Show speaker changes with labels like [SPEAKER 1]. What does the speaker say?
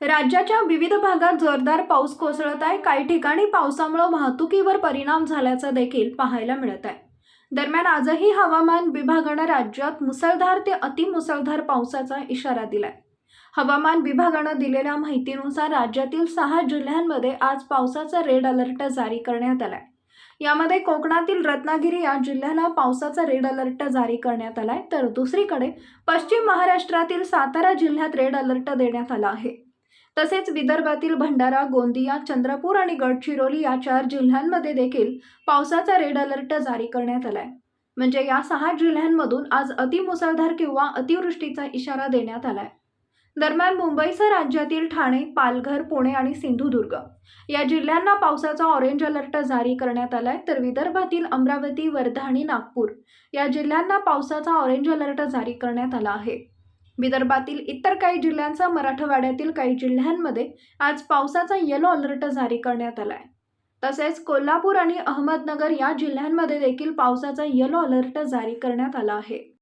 [SPEAKER 1] राज्याच्या विविध भागात जोरदार पाऊस कोसळत आहे. काही ठिकाणी पावसामुळे वाहतुकीवर परिणाम झाल्याचं देखील पाहायला मिळत आहे. दरम्यान आजही हवामान विभागानं राज्यात मुसळधार ते अतिमुसळधार पावसाचा इशारा दिलाय. हवामान विभागानं दिलेल्या माहितीनुसार राज्यातील सहा जिल्ह्यांमध्ये आज पावसाचा रेड अलर्ट जारी करण्यात आलाय. यामध्ये कोकणातील रत्नागिरी या जिल्ह्याला पावसाचा रेड अलर्ट जारी करण्यात आलाय. तर दुसरीकडे पश्चिम महाराष्ट्रातील सातारा जिल्ह्यात रेड अलर्ट देण्यात आला आहे. तसेच विदर्भातील भंडारा गोंदिया चंद्रपूर आणि गडचिरोली या चार जिल्ह्यांमध्ये देखील पावसाचा रेड अलर्ट जारी करण्यात आलाय. म्हणजे या सहा जिल्ह्यांमधून आज अतिमुसळधार किंवा अतिवृष्टीचा इशारा देण्यात आलाय. दरम्यान मुंबईसह राज्यातील ठाणे पालघर पुणे आणि सिंधुदुर्ग या जिल्ह्यांना पावसाचा ऑरेंज अलर्ट जारी करण्यात आलाय. तर विदर्भातील अमरावती वर्धा आणि नागपूर या जिल्ह्यांना पावसाचा ऑरेंज अलर्ट जारी करण्यात आला आहे. विदर्भातील इतर काही जिल्ह्यांचा मराठवाड्यातील काही जिल्ह्यांमध्ये आज पावसाचा येलो अलर्ट जारी करण्यात आलाय. तसेच कोल्हापूर आणि अहमदनगर या जिल्ह्यांमध्ये देखील पावसाचा येलो अलर्ट जारी करण्यात आला आहे.